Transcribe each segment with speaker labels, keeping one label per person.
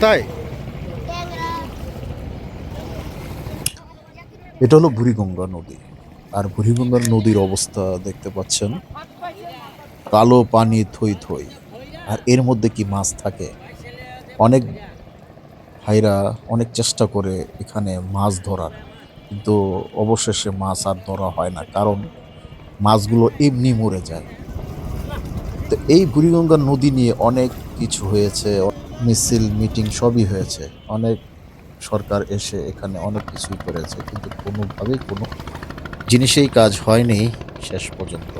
Speaker 1: তাই? এটা হলো বুড়িগঙ্গা নদী। আর বুড়িগঙ্গা নদীর অবস্থা দেখতে পাচ্ছেন। কালো পানি থই থই। আর এর মধ্যে কি মাছ থাকে? অনেক ভাইরা অনেক চেষ্টা করে এখানে মাছ ধরার। কিন্তু অবশেষে মাছ আর ধরা হয় না। কারণ মাছগুলো এমনি মরে যায়। তো এই বুড়িগঙ্গা নদী নিয়ে অনেক কিছু হয়েছে। মিছিল, মিটিং সবই হয়েছে। অনেক সরকার এসে এখানে অনেক কিছুই করেছে, কিন্তু কোনোভাবেই কোনো জিনিসেই কাজ হয়নি শেষ পর্যন্ত।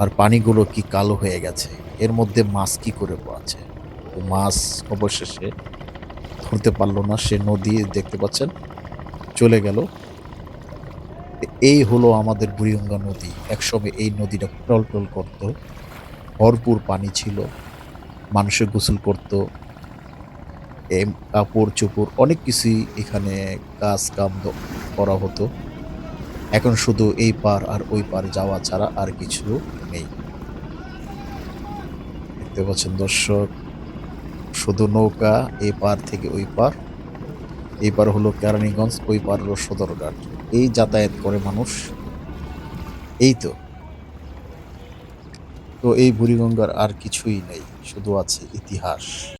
Speaker 1: আর পানিগুলো কি কালো হয়ে গেছে? এর মধ্যে মাছ কি করে আছে মাছ অবশেষে ধরতে পারল না, সে নদী দেখতে পাচ্ছেন, চলে গেল। এই হলো আমাদের বুড়িগঙ্গা নদী। একসময় এই নদীটা টলটল করত। ভরপুর পানি ছিল। মানুষের গোসল করত, এম, কাপড় চোপড়, অনেক কিছুই এখানে কাজ কাম করা হতো। এখন শুধু এই পার আর ওই পার যাওয়া ছাড়া আর কিছু নেই। দেখতে পাচ্ছেন দর্শক, শুধু নৌকা এই পার থেকে ওই পার। এই পার হলো কেরানীগঞ্জ, ওই পার হলো সদরঘাট। এই যাতায়াত করে মানুষ। এই তো। তো এই বুড়িগঙ্গার আর কিছুই নেই শুধু আছে ইতিহাস।